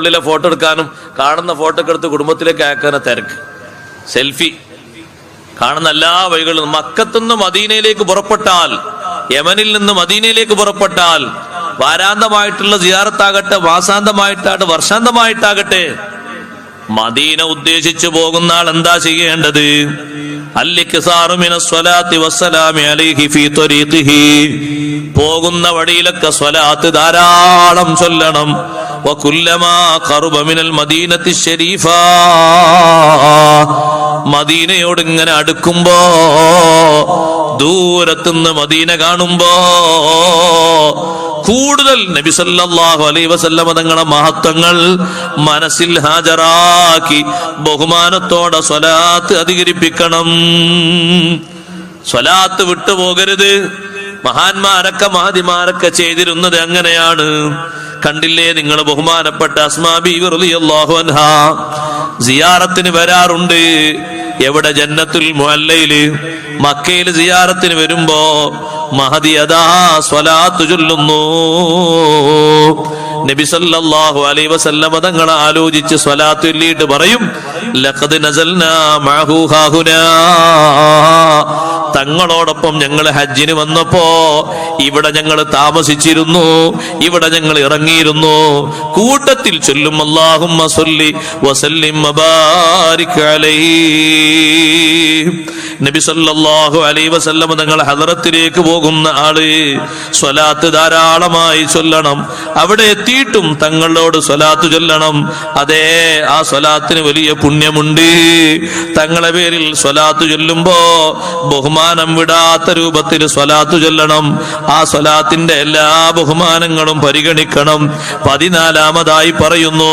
ഉള്ളിലെ ഫോട്ടോ എടുക്കാനും കാണുന്ന ഫോട്ടോ ഒക്കെ എടുത്ത് കുടുംബത്തിലേക്ക് അയക്കാനും തിരക്ക്. സെൽഫി കാണുന്ന എല്ലാ വഴികളും മക്കത്തുനിന്ന് മദീനയിലേക്ക് പുറപ്പെട്ടാൽ യമനിൽ നിന്ന് മദീനയിലേക്ക് പുറപ്പെട്ടാൽ വാരാന്തമായിട്ടുള്ള സിയാറത്താകട്ടെ മാസാന്തമായിട്ടാകട്ടെ വർഷാന്തമായിട്ടാകട്ടെ മദീന ഉദ്ദേശിച്ചു പോകുന്ന ആൾ എന്താ ചെയ്യേണ്ടത്? പോകുന്ന വഴിയിലൊക്കെ സ്വലാത്ത് ധാരാളം ചൊല്ലണം. മദീനയോട് ഇങ്ങനെ അടുക്കുമ്പോ ദൂരത്തുനിന്ന് മദീന കാണുമ്പോ കൂടുതൽ നബി സല്ലല്ലാഹു അലൈഹി വസല്ലമ മഹത്വങ്ങൾ മനസ്സിൽ ഹാജരാക്കി ബഹുമാനത്തോടെ സ്വലാത്ത് അധികരിപ്പിക്കണം. സ്വലാത്ത് വിട്ടുപോകരുത്. മഹാന്മാരൊക്കെ മഹതിമാരൊക്കെ ചെയ്തിരുന്നത് അങ്ങനെയാണ് കണ്ടില്ലേ? നിങ്ങൾ ബഹുമാനപ്പെട്ട അസ്മാബി റളിയല്ലാഹു അൻഹ. സിയാറത്തിന് വരാറുണ്ട്. എവിടെ? ജന്നത്തുൽ മുല്ലയിൽ മക്കയിൽ സിയാറത്തിന് വരുമ്പോ മഹദി അതാ സ്വലാത്തു ചൊല്ലുന്നു. നബി സല്ലല്ലാഹു അലൈഹി വസല്ലമ തങ്ങളെ ആലോചിച്ച് സ്വലാത്ത് ചൊല്ലിയിട്ട് പറയും ലഖദ് നസൽനാ മഅഹു ഹാഹുനാ തങ്ങളോടൊപ്പം ഞങ്ങൾ ഹജ്ജിന് വന്നപ്പോ ഇവിടെ ഞങ്ങൾ താമസിച്ചിരുന്നു ഇവിടെ ഞങ്ങൾ ഇറങ്ങിയിരുന്നു. കൂട്ടത്തിൽ ചൊല്ലും അല്ലാഹുമ്മ സല്ലി വസല്ലിം മബാരിക് അലൈഹി. നബി സല്ലല്ലാഹു അലൈഹി വസല്ലം നിങ്ങൾ ഹദറത്തിലേക്ക് പോകുന്ന ആൾ സ്വലാത്ത് ധാരാളമായി ചൊല്ലണം. അവിടെ എത്തിയിട്ടും തങ്ങളോട് സ്വലാത്ത് ചൊല്ലണം. അതേ ആ സ്വലാത്തിന് വലിയ പുണ്യമുണ്ട്. തങ്ങളെ പേരിൽ സ്വലാത്ത് ചൊല്ലുമ്പോ ബഹുമാനം വിടാത്ത രൂപത്തിൽ സ്വലാത്ത് ചൊല്ലണം. ആ സ്വലാത്തിന്റെ എല്ലാ ബഹുമാനങ്ങളും പരിഗണിക്കണം. പതിനാലാമതായി പറയുന്നു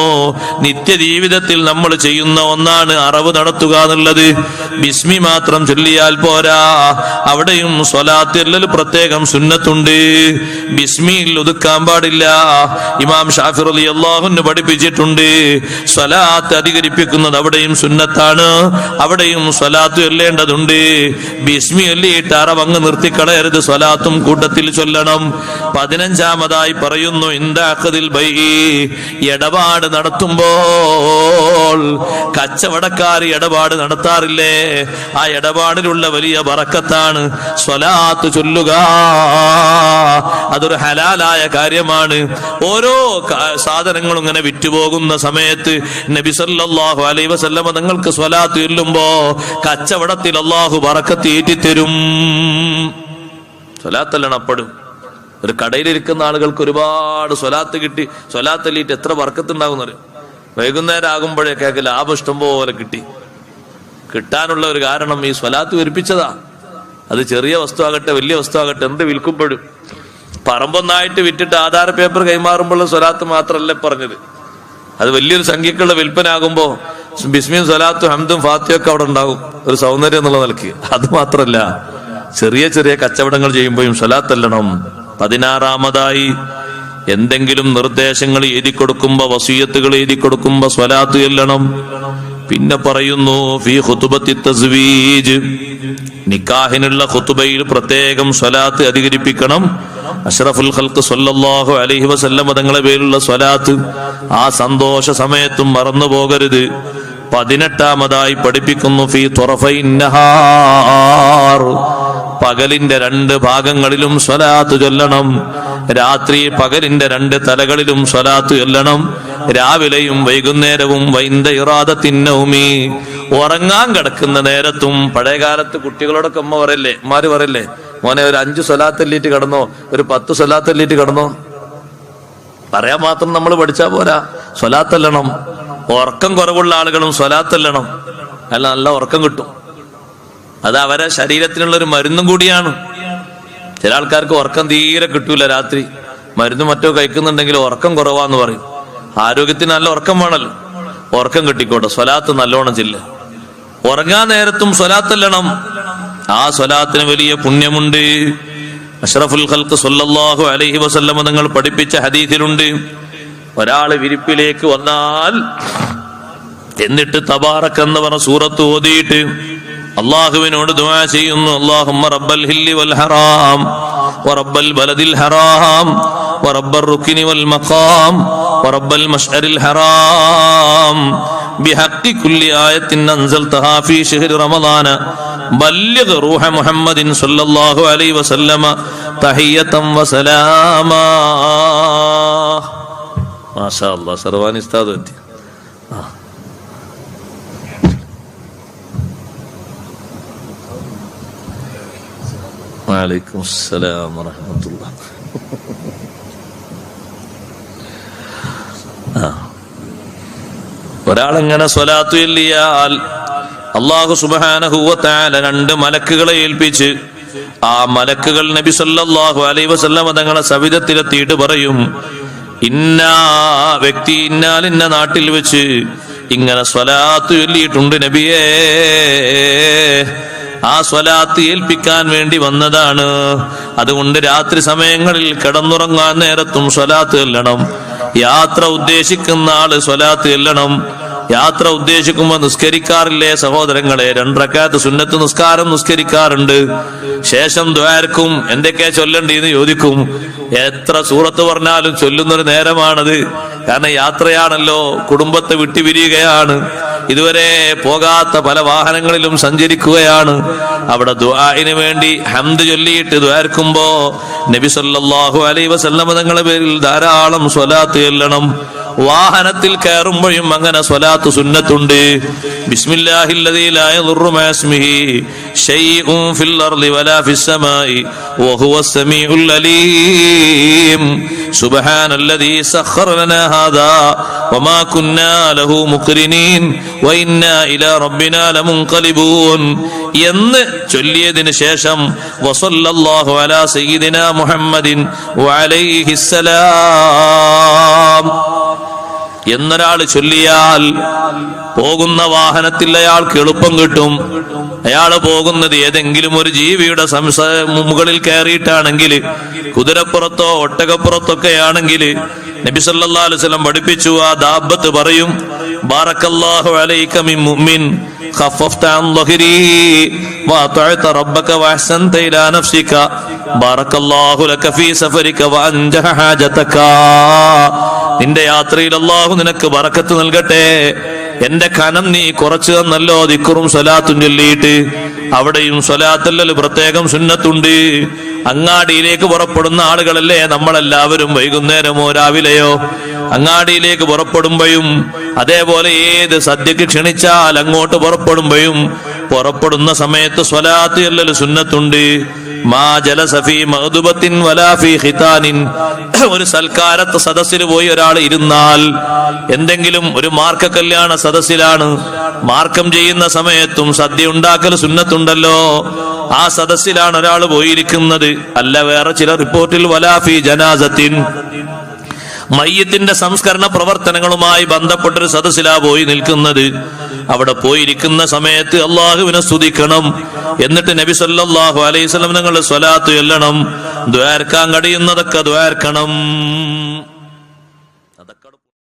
നിത്യജീവിതത്തിൽ നമ്മൾ ചെയ്യുന്ന ഒന്നാണ് അറവ് നടത്തുക എന്നുള്ളത്. ബിസ്മി മാത്രം ചൊല്ലിയാൽ പോരാ. അവിടെയും സ്വലാത്തില്ലൽ പ്രത്യേകം സുന്നത്തുണ്ട്. ബിസ്മിയിൽ ഒതുക്കാൻ പാടില്ല. ഇമാം ഷാഫിർ അലി അള്ളാഹുന് പഠിപ്പിച്ചിട്ടുണ്ട്. സ്വലാത്ത് അധികരിപ്പിക്കുന്നത് അവിടെയും സുന്നത്താണ്. അവിടെയും സ്വലാത്ത് ചൊല്ലേണ്ടതുണ്ട്. ബിസ്മി ചൊല്ലിയിട്ട് അറവങ്ങ് നിർത്തിക്കളയരുത്. സ്വലാത്തും കൂട്ടത്തിൽ ചൊല്ലണം. പതിനഞ്ചാമതായി പറയുന്നു ഇന്താഖദിൽ ബൈ ഇടപാട് നടത്തുമ്പോൾ കച്ചവടക്കാർ ഇടപാട് നടത്താറില്ലേ? ആ ഇടപാടിലുള്ള വലിയ വറക്കത്താണ് സ്വലാത്ത് ചൊല്ലുക. അതൊരു ഹലാലായ കാര്യമാണ്. ഓരോ സാധനങ്ങളും ഇങ്ങനെ വിറ്റുപോകുന്ന സമയത്ത് നബി സല്ലല്ലാഹു അലൈഹി വസല്ലമ നിങ്ങൾക്ക് സ്വലാത്ത് ചൊല്ലുമ്പോ കച്ചവടത്തിൽ അള്ളാഹു വറക്കത്ത് ഏറ്റിത്തരും. സ്വലാത്തല്ലണം അപ്പടും. ഒരു കടയിലിരിക്കുന്ന ആളുകൾക്ക് ഒരുപാട് സ്വലാത്ത് കിട്ടി. സ്വലാത്ത് അല്ലിട്ട് എത്ര വർക്കത്തുണ്ടാകുന്ന വൈകുന്നേരം വൈകുന്നേരം കേക്ക് ലാഭം ഇഷ്ടം പോലെ കിട്ടി. കിട്ടാനുള്ള ഒരു കാരണം ഈ സ്വലാത്ത് വിരിപ്പിച്ചതാ. അത് ചെറിയ വസ്തു ആകട്ടെ വലിയ വസ്തു ആകട്ടെ എന്ത് വിൽക്കുമ്പോഴും. പറമ്പൊന്നായിട്ട് വിറ്റിട്ട് ആധാര പേപ്പർ കൈമാറുമ്പോഴുള്ള സ്വലാത്ത് മാത്രമല്ല പറഞ്ഞത്. അത് വലിയൊരു സംഖ്യക്കുള്ള വിൽപ്പന ആകുമ്പോ ബിസ്മിയും സ്വലാത്തും ഹംദും ഫാത്തിയൊക്കെ അവിടെ ഉണ്ടാകും. ഒരു സൗന്ദര്യം എന്നുള്ള നിലയ്ക്ക്. അത് മാത്രല്ല. ചെറിയ ചെറിയ കച്ചവടങ്ങൾ ചെയ്യുമ്പോഴും സ്വലാത്തല്ലണം പതിനാറാമതായി എന്തെങ്കിലും നിർദ്ദേശങ്ങൾ എഴുതി കൊടുക്കുമ്പോ വസീയത്തുകൾ എഴുതി കൊടുക്കുമ്പോ സ്വലാത്ത് ചെല്ലണം പിന്നെ പറയുന്നു ഫീ തസ്വീജ്. നിക്കാഹിനുള്ള ഖുതുബയിൽ പ്രത്യേകം സ്വലാത്ത് അധികരിപ്പിക്കണം. അഷ്റഫുൽ ഖൽക്ക് സല്ലല്ലാഹു അലൈഹി വസല്ലം തങ്ങളെ പേരുള്ള സ്വലാത്ത്. ആ സന്തോഷ സമയത്തും മറന്നു പോകരുത്. പതിനെട്ടാമതായി പഠിപ്പിക്കുന്നു ഫീ തുറഫൈ നഹാർ പകലിന്റെ രണ്ട് ഭാഗങ്ങളിലും സ്വലാത്ത് ചൊല്ലണം. രാത്രി പകലിന്റെ രണ്ട് തലകളിലും സ്വലാത്ത് ചൊല്ലണം. രാവിലെയും വൈകുന്നേരവും വൈന്ദ ഇറാദത്തിന്നൗമി ഉറങ്ങാൻ കിടക്കുന്ന നേരത്തും പഴയകാലത്ത് കുട്ടികളോടൊക്കെ അമ്മ പറയല്ലേ അമ്മമാര് പറയല്ലേ മോനെ ഒരു അഞ്ച് സ്വലാത്തല്ലിട്ട് കടന്നോ ഒരു പത്ത് സ്വലാത്തല്ലിട്ട് കടന്നോ. പറയാൻ മാത്രം നമ്മൾ പഠിച്ചാ പോരാ. സ്വലാത്തല്ലണം ഉറക്കം കുറവുള്ള ആളുകളും സ്വലാത്തല്ലണം അല്ല നല്ല ഉറക്കം കിട്ടും. അത് അവരെ ശരീരത്തിനുള്ള ഒരു മരുന്നും കൂടിയാണ്. ചില ആൾക്കാർക്ക് ഉറക്കം തീരെ കിട്ടൂല രാത്രി. മരുന്ന് മറ്റോ കഴിക്കുന്നുണ്ടെങ്കിൽ ഉറക്കം കുറവാന്ന് പറയും. ആരോഗ്യത്തിന് നല്ല ഉറക്കം വേണല്ലോ. ഉറക്കം കിട്ടിക്കോട്ടെ സ്വലാത്ത് നല്ലോണം ചില്ല. ഉറങ്ങാൻ നേരത്തും സ്വലാത്തല്ലണം ആ സ്വലാത്തിന് വലിയ പുണ്യമുണ്ട്. അഷ്റഫുൽ ഖൽക്ക് സല്ലല്ലാഹു അലൈഹി വസല്ലമ നിങ്ങൾ പഠിപ്പിച്ച ഹദീസിലുണ്ട്. ഒരാൾ വിരിപ്പിലേക്ക് വന്നാൽ എന്നിട്ട് തബാറക്ക് എന്ന് പറഞ്ഞ സൂറത്ത് ഓതിയിട്ട് അള്ളാഹുവിനോട് ദുആ ചെയ്യുന്നു അല്ലാഹുമ്മ റബ്ബൽ ഹില്ലി വൽ ഹറാം വറബ്ബൽ ബലദിൽ ഹറാം ورب الركن والمقام ورب المشعر الحرام بحق كل آية أنزلتها في شهر رمضان بلغ روح محمد صلى الله عليه وسلم تحية وسلاما ما شاء الله سرواني استاذ വലൈക്കും അസ്സലാം വറഹമത്തുള്ള ഒരാളെങ്ങനെ സ്വലാത്തു ഇല്ലിയാൽ അള്ളാഹു സുബാനഹുവത്താല രണ്ട് മലക്കുകളെ ഏൽപ്പിച്ച് ആ മലക്കുകൾ നബി സല്ലാഹു അലൈ വസല്ലമ തങ്ങളെ സവിധത്തിലെത്തിയിട്ട് പറയും ഇന്നാ വ്യക്തി ഇന്നാൽ ഇന്ന നാട്ടിൽ വെച്ച് ഇങ്ങനെ സ്വലാത്തു ചൊല്ലിയിട്ടുണ്ട് നബിയേ. ആ സ്വലാത്ത് ഏൽപ്പിക്കാൻ വേണ്ടി വന്നതാണ്. അതുകൊണ്ട് രാത്രി സമയങ്ങളിൽ കിടന്നുറങ്ങാൻ നേരത്തും സ്വലാത്ത് ചെല്ലണം യാത്ര ഉദ്ദേശിക്കുന്ന ആൾ സ്വലാത്ത് ചെല്ലണം യാത്ര ഉദ്ദേശിക്കുമ്പോൾ നിസ്കരിക്കാറില്ലേ സഹോദരങ്ങളെ? രണ്ടരക്കാത്ത് സുന്നത്ത് നിസ്കാരം നിസ്കരിക്കാറുണ്ട്. ശേഷം ദ്വാരക്കും എന്തൊക്കെയാ ചൊല്ലണ്ടെന്ന് ചോദിക്കും. എത്ര സൂറത്ത് പറഞ്ഞാലും ചൊല്ലുന്നൊരു നേരമാണത്. കാരണം യാത്രയാണല്ലോ കുടുംബത്തെ വിട്ടുപിരിയുകയാണ്. ഇതുവരെ പോകാത്ത പല വാഹനങ്ങളിലും സഞ്ചരിക്കുകയാണ്. അവിടെ ദുആഇന് വേണ്ടി ഹംദ് ചൊല്ലിയിട്ട് ദ്വാർക്കുമ്പോ നബി സല്ലല്ലാഹു അലൈഹി വസല്ലമ തങ്ങളുടെ പേരിൽ ധാരാളം സ്വലാത്ത് ചെല്ലണം. വാഹനത്തിൽ കയറുമ്പോഴും അങ്ങനെ സ്വലാത്ത് സുന്നത്തുണ്ട്. അലീം. സുബ്ഹാനല്ലദീ സഖറ ലനാ ഹാദാ വമാ കുന്നാ ലഹു മുഖ്രിനീൻ വഇന്നാ ഇലാ റബ്ബിനാ ലമുൻഖലിബൂൻ. എന്ന് ചൊല്ലിയതിനു ശേഷം വസല്ലല്ലാഹു അലാ സയ്യിദിനാ മുഹമ്മദിൻ വഅലൈഹിസ്സലാം എന്നൊരാൾ ചൊല്ലിയാൽ പോകുന്ന വാഹനത്തിൽ അയാൾക്ക് എളുപ്പം കിട്ടും അയാൾ പോകുന്നത് ഏതെങ്കിലും ഒരു ജീവിയുടെ സംസ മുകളിൽ കയറിയിട്ടാണെങ്കിൽ കുതിരപ്പുറത്തോ ഒട്ടകപ്പുറത്തൊക്കെ ആണെങ്കിൽ നബി സല്ലല്ലാഹു അലൈഹി വസല്ലം പഠിപ്പിച്ചു ആ ദാബത്ത് പറയും ബാറക്കല്ലാഹു അലൈക മിൻ മുഅ്മിൻ خففت عن ظهري وأطعت ربك وأحسنت إلى نفسك بارك الله لك في سفرك وأنجح حاجتك നിന്റെ യാത്രയിൽ അള്ളാഹു നിനക്ക് വറക്കത്ത് നൽകട്ടെ. എന്റെ കനം നീ കുറച്ചു തന്നല്ലോ ദിക്കുറും സ്വലാത്തും ചൊല്ലിയിട്ട്. അവിടെയും സ്വലാത്തല്ലൽ പ്രത്യേകം സുന്നത്തുണ്ട്. അങ്ങാടിയിലേക്ക് പുറപ്പെടുന്ന ആളുകളല്ലേ നമ്മളെല്ലാവരും വൈകുന്നേരമോ രാവിലെയോ? അങ്ങാടിയിലേക്ക് പുറപ്പെടുമ്പോഴും അതേപോലെ ഏത് സദ്യക്ക് ക്ഷണിച്ചാൽ അങ്ങോട്ട് പുറപ്പെടുമ്പോഴും പുറപ്പെടുന്ന സമയത്ത് സ്വലാത്ത് എല്ലൽ സുന്നത്തുണ്ട്. മാ ജലസഫി മഹദുബത്തിൻ വലാഫി ഹിതാനിൻ ഒരു സൽക്കാരത്ത് സദസ്സിൽ പോയി ഒരാൾ ഇരുന്നാൽ എന്തെങ്കിലും ഒരു മാർക്ക കല്യാണ സദസ്സിലാണ്. മാർക്കം ചെയ്യുന്ന സമയത്തും സദ്യ ഉണ്ടാക്കൽ സുന്നത്തുണ്ടല്ലോ. ആ സദസ്സിലാണ് ഒരാൾ പോയിരിക്കുന്നത്. അല്ല വേറെ ചില റിപ്പോർട്ടിൽ വലാഫി ജനാസത്തിൻ. മയ്യത്തിന്റെ സംസ്കരണ പ്രവർത്തനങ്ങളുമായി ബന്ധപ്പെട്ടൊരു സദസ്സിലാ പോയി നിൽക്കുന്നത്. അവിടെ പോയിരിക്കുന്ന സമയത്ത് അള്ളാഹുവിനെ സ്തുതിക്കണം. എന്നിട്ട് നബി സല്ലാഹു അലൈഹി വസല്ലം നിങ്ങളുടെ സ്വലാത്ത് ചൊല്ലണം. ദ്വാർക്കാൻ കഴിയുന്നതൊക്കെ ദ്വാർക്കണം